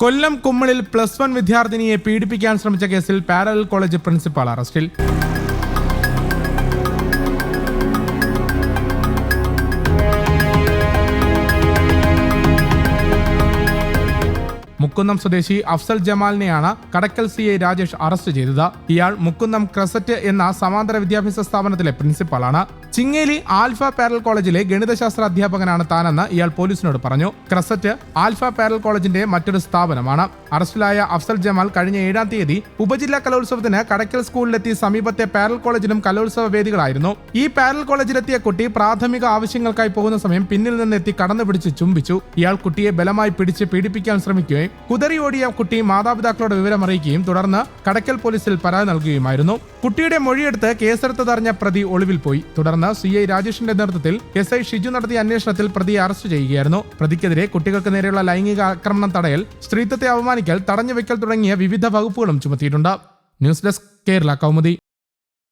കൊല്ലം കുമ്മളിൽ plus one വിദ്യാർത്ഥിനിയെ പീഡിപ്പിക്കാൻ ശ്രമിച്ച കേസിൽ പാരലൽ കോളേജ് പ്രിൻസിപ്പാൾ അറസ്റ്റിൽ. മുക്കുന്നം സ്വദേശി Afsal ജമാലിനെയാണ് Kadakkal C I Rajesh arrest ചെയ്തത്. ഇയാൾ മുക്കുന്നം ക്രസറ്റ് എന്ന സമാന്തര വിദ്യാഭ്യാസ സ്ഥാപനത്തിലെ പ്രിൻസിപ്പാളാണ്. ചിങ്ങേലി ആൽഫ പാരൽ കോളേജിലെ ഗണിതശാസ്ത്ര അധ്യാപകനാണ് താനെന്ന് ഇയാൾ പോലീസിനോട് പറഞ്ഞു. ക്രസറ്റ് ആൽഫ പാരൽ കോളേജിന്റെ മറ്റൊരു സ്ഥാപനമാണ്. അറസ്റ്റിലായ അഫ്സൽ ജമാൽ കഴിഞ്ഞ ഏഴാം തീയതി ഉപജില്ലാ കലോത്സവത്തിന് കടക്കൽ സ്കൂളിലെത്തി സമീപത്തെ പാരൽ കോളേജിലും കലോത്സവ വേദികളായിരുന്നു. ഈ പാരൽ കോളേജിലെത്തിയ കുട്ടി പ്രാഥമിക ആവശ്യങ്ങൾക്കായി പോകുന്ന സമയം പിന്നിൽ നിന്നെത്തി കടന്നു പിടിച്ച് ചുംബിച്ചു. ഇയാൾ കുട്ടിയെ ബലമായി പിടിച്ച് പീഡിപ്പിക്കാൻ ശ്രമിക്കുകയും കുതറി ഓടിയ കുട്ടി മാതാപിതാക്കളോട് വിവരം അറിയിക്കുകയും തുടർന്ന് കടക്കൽ പോലീസിൽ പരാതി നൽകുകയുമായിരുന്നു. കുട്ടിയുടെ മൊഴിയെടുത്ത് കേസെടുത്തതറിഞ്ഞ പ്രതി ഒളിവിൽ പോയി. തുടർന്ന് സി ഐ രാജേഷിന്റെ നേതൃത്വത്തിൽ എസ് ഐ ഷിജു നടത്തിയ അന്വേഷണത്തിൽ പ്രതിയെ അറസ്റ്റ് ചെയ്യുകയായിരുന്നു. പ്രതിക്കെതിരെ കുട്ടികൾക്ക് നേരെയുള്ള ലൈംഗിക ആക്രമണം തടയൽ സ്ത്രീത്വത്തെ അവമാനിക്കൽ തടഞ്ഞുവെക്കൽ തുടങ്ങിയ വിവിധ വകുപ്പുകളും ചുമത്തിയിട്ടുണ്ട്. News desk Kerala Kaumudi.